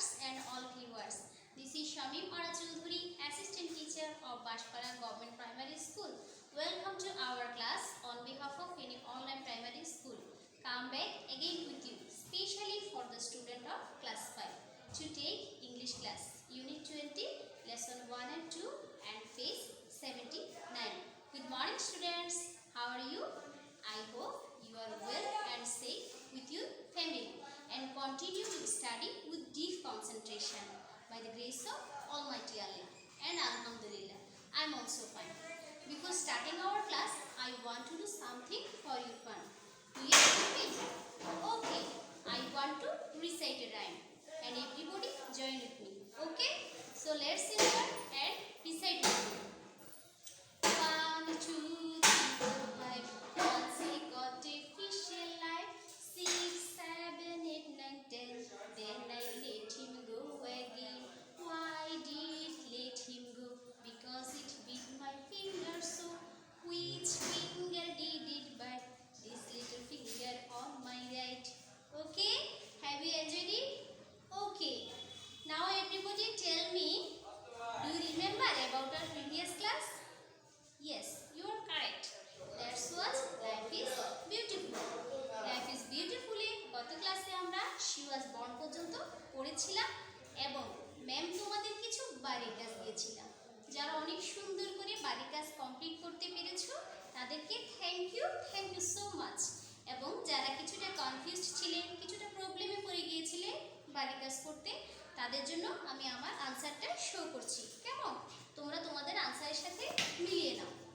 and all viewers. This is Shamim Ara Assistant Teacher of Bashpara Government Primary School. Welcome to our class on behalf of any online primary school. Come back again with you, specially for the student of class 5 to take English class. Unit 20, lesson 1 and 2 in our class, I want to do something for you fun. Do you agree? Okay, I want to recite a rhyme. And everybody কাজ করতে, তাদের জন্য আমি আমার আনসারটা show করছি। কেমন? তোমরা তোমাদের আনসারের সাথে মিলিয়ে নাও।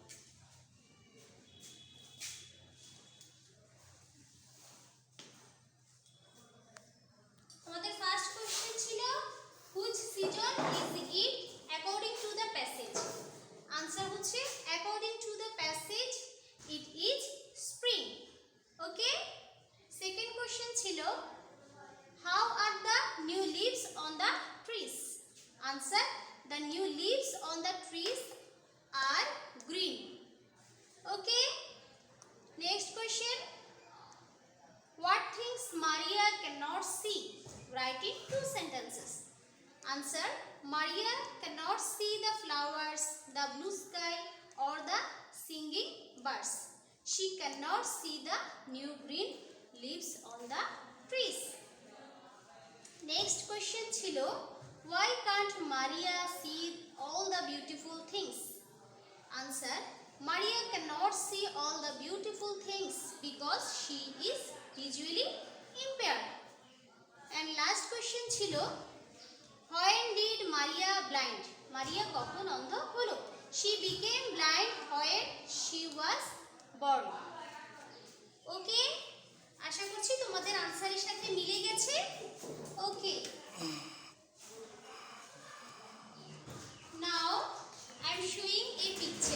writing two sentences. Answer Maria cannot see the flowers, the blue sky, or the singing birds. She cannot see the new green leaves on the trees. Next question Chilo, Why can't Maria see all the beautiful things? Answer Maria cannot see all the beautiful things because she is visually impaired. And last question ছিল when did Maria blind Maria কখন অন্ধ হলো? She became blind হয় she was born okay আশা করছি তোমাদের আনসারের সাথে মিলে গেছে। Okay now I am showing a picture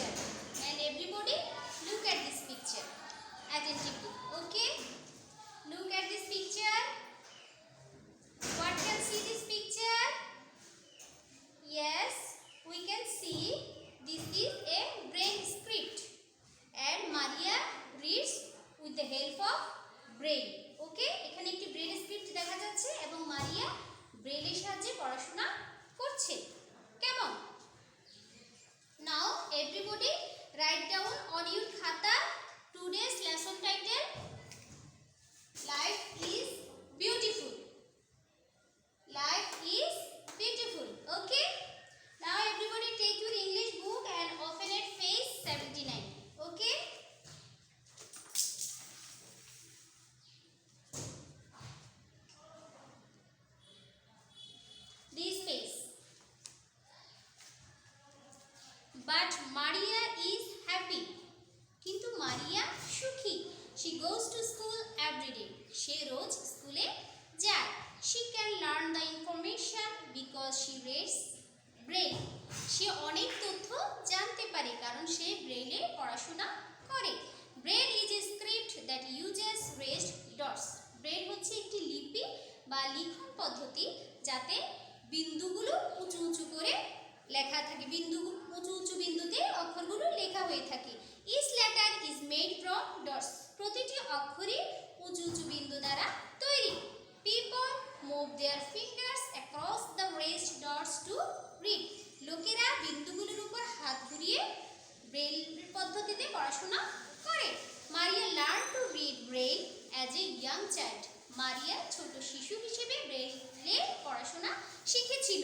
পদ্ধতিতে পড়াশোনা করে। Maria learn to read Braille as a young child Maria ছোট শিশু হিসেবে ব্রেলে পড়াশোনা শিখেছিল।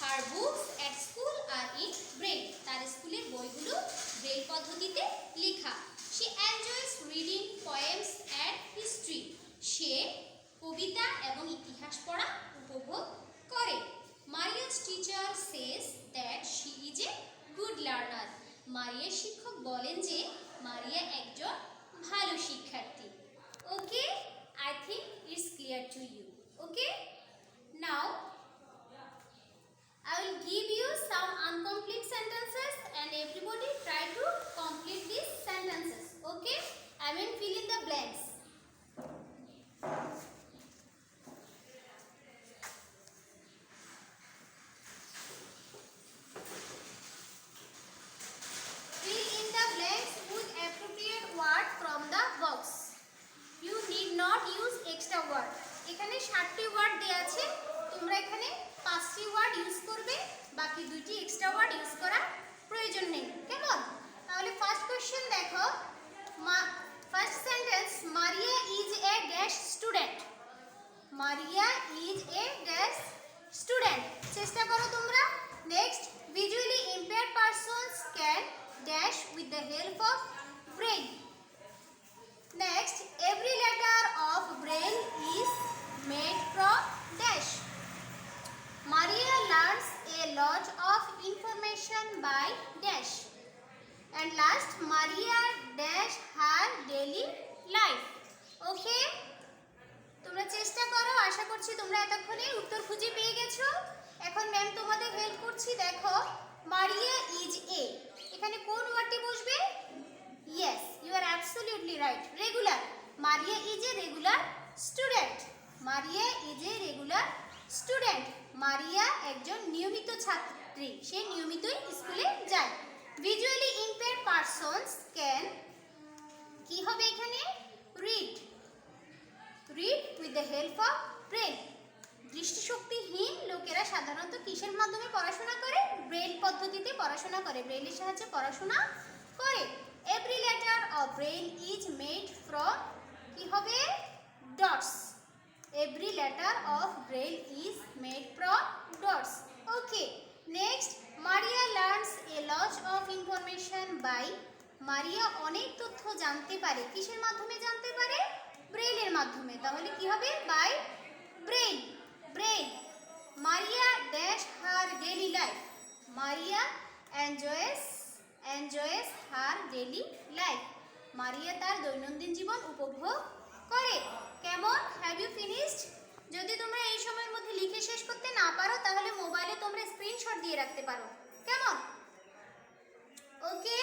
Her books at school are in Braille তার স্কুলের বইগুলো ব্রেল পদ্ধতিতে লেখা। সে enjoys reading poems and history সে কবিতা এবং ইতিহাস পড়া উপভোগ First sentence Maria is a dash student Maria is a dash student চেষ্টা করো তোমরা next visually impaired persons can dash with the help of brain Next, every letter of braille is made from dash. Maria learns a lot And last, Maria dash her daily life. Okay? তোমরা চেষ্টা করো আশা করছি তোমরা এতক্ষণে উত্তর খুঁজে পেয়ে গেছো। এখন ম্যাম তোমাদের হেল্প করছি দেখো মারিয়া ইজ এ এখানে কোন ওয়ার্ডটি বসবে? Yes you are absolutely right regular Maria is a regular student Maria is a regular student Maria একজন নিয়মিত ছাত্রী। সে নিয়মিতই স্কুলে যায়। ভিজুয়ালি ইম্পেয়ার পারসনস ক্যান কি হবে এখানে? Read read with the help of brain দৃষ্টিশক্তিহীন লোকেরা সাধারণত কিসের মাধ্যমে পড়াশোনা করে? ব্রেল পদ্ধতিতে পড়াশোনা করে। ব্রেলের সাহায্যে পড়াশোনা করে। Every letter of Braille is made from কি হবে dots every letter of Braille is made from dots okay next Maria learns a lot of information by Maria অনেক তথ্য জানতে পারে। কিসের মাধ্যমে জানতে পারে? ব্রেইলের মাধ্যমে। তাহলে কি হবে? By brain brain Maria dash her daily life Maria enjoys enjoys her daily life Maria তার দৈনন্দিন জীবন উপভোগ করে। কেমন? হ্যাভ ইউ ফিনিশড যদি তোমরা এই সময়ের মধ্যে লিখে শেষ করতে না পারো, তাহলে মোবাইলে তোমরা স্ক্রিনশট দিয়ে রাখতে পারো। কেমন? Okay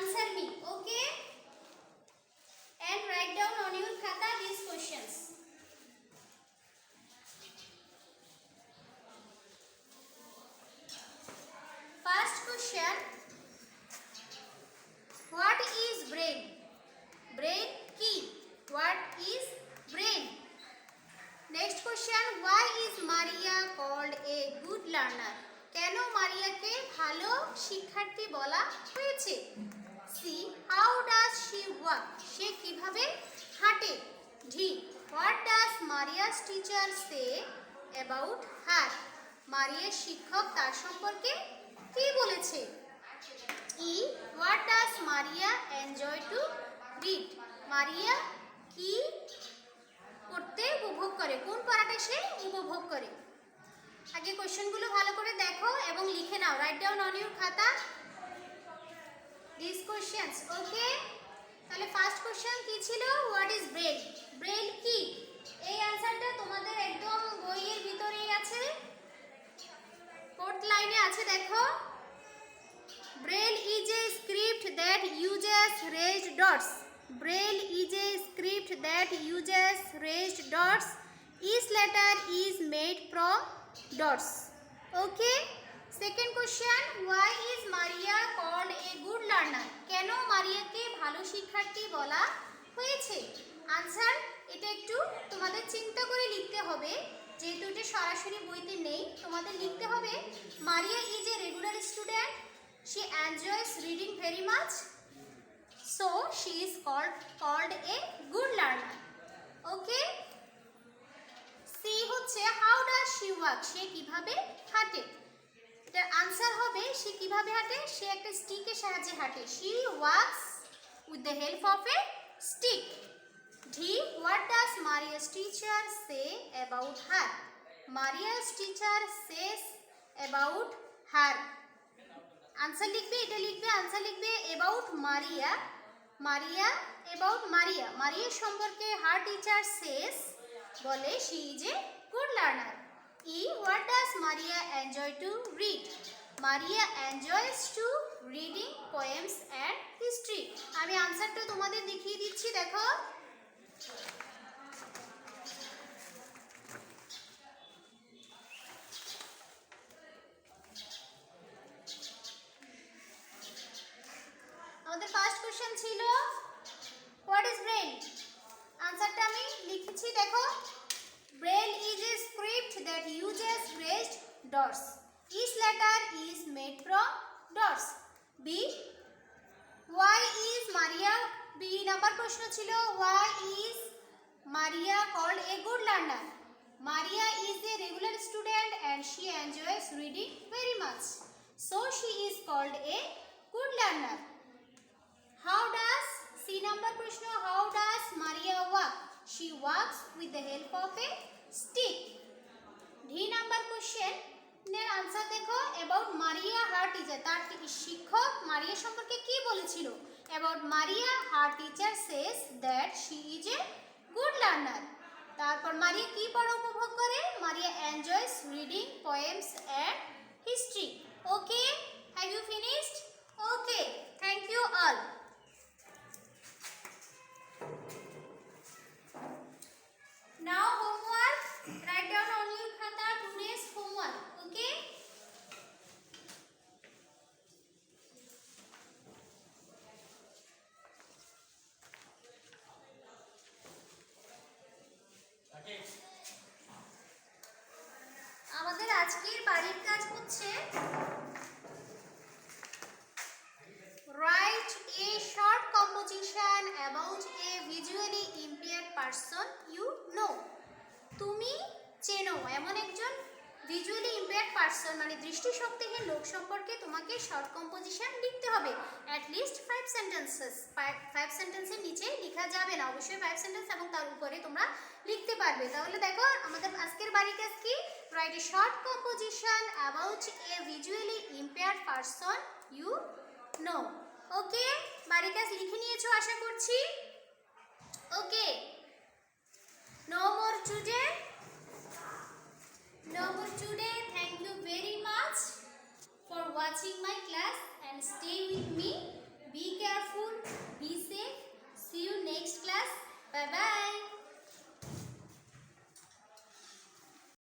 answer me okay and write down on your khata these questions first question what is brain brain key what is brain next question why is Maria called a good learner কেন মারিয়াকে ভালো শিক্ষার্থী বলা হয়েছে C how does she walk সে কীভাবে হাঁটে? D what does Maria's teacher say about her মারিয়ার শিক্ষক তার সম্পর্কে কি বলেছে? E what does Maria enjoy to read Maria কি করতে উপভোগ করে? কোন পড়াটা সে উপভোগ করে? আগে কোশ্চেনগুলো ভালো করে দেখো এবং লিখে নাও। রাইট ডাউন অন ইউর খাতা কোশ্চেন্স ওকে তাহলে ফার্স্ট কোশ্চেন কি ছিল হোয়াট ইজ ব্রেল ব্রেল কি এই অ্যানসারটা তোমাদের একদম বইয়ের ভিতরেই আছে ফোর্থ লাইনে আছে দেখো Braille is a script that uses raised dots. Braille is a script that uses raised dots. Each letter is made from dots. Okay. Second question why is Maria called a good learner কেন মারিয়াকে ভালো শিক্ষার্থী বলা হয়েছে? Answer এটা একটু তোমাদের চিন্তা করে লিখতে হবে। যেহেতু এটা সরাসরি বইতে নেই, তোমাদের লিখতে হবে, Maria is a regular student she enjoys reading very much so she is called called a good learner okay C হচ্ছে হাউ ডাজ শি ওয়াক সে কীভাবে হাঁটে? এটার আনসার হবে, সে কীভাবে হাঁটে? সে একটা স্টিকের সাহায্যে হাঁটে। She walks with the help of a stick D what does Maria's teacher say about her Maria's teacher says about her answer লিখবে, এটা লিখবে আনসার লিখবে অ্যাবাউট মারিয়া মারিয়া অ্যাবাউট মারিয়া মারিয়া সম্পর্কে হার টিচার সেস বলে she is a good learner E what does Maria enjoy to read Maria enjoys to reading poems and history আমি আনসারটা তোমাদের দেখিয়ে দিচ্ছি, দেখো আমাদের ফার্স্ট কোশ্চেন ছিল হোয়াট ইজ ব্রেন আনসারটা আমি লিখেছি দেখো brain is a script that uses rest dots each letter is made from dots B why is Maria B number প্রশ্ন ছিল? Why is Maria called a good learner Maria is a regular student and she enjoys reading very much so she is called a good learner How does, C number প্রশ্ন, How does Maria walk? She walks with the help of a stick. D number question answer দেখো about Maria her teacher তার শিক্ষক? Maria সম্পর্কে কি বলেছিল? About Maria her teacher says that she is a good learner তারপর Maria কি পড়া উপভোগ করে? Maria enjoys reading poems and history okay have you finished okay thank you all Now homework. Write down on your khata today's homework. Okay? আমাদের আজকের বাড়ির কাজ হচ্ছে Write a short composition about a visually impaired person you know. তুমি চেনো, এমন একজন visually impaired person মানে দৃষ্টিশক্তিহীন লোক সম্পর্কে তোমাকে শর্ট কম্পোজিশন লিখতে হবে। At least five sentences five সেন্টেন্সের নিচে লেখা যাবে না। অবশ্যই ফাইভ সেন্টেন্স এবং তার উপরে তোমরা লিখতে পারবে। তাহলে দেখো, আমাদের আজকের বাড়ি কাজ কি write a short composition about a visually impaired person you know okay বাড়ি কাজ লিখে নিয়েছো আশা করছি okay no more today no more today thank you very much for watching my class and stay with me be careful be safe see you next class bye bye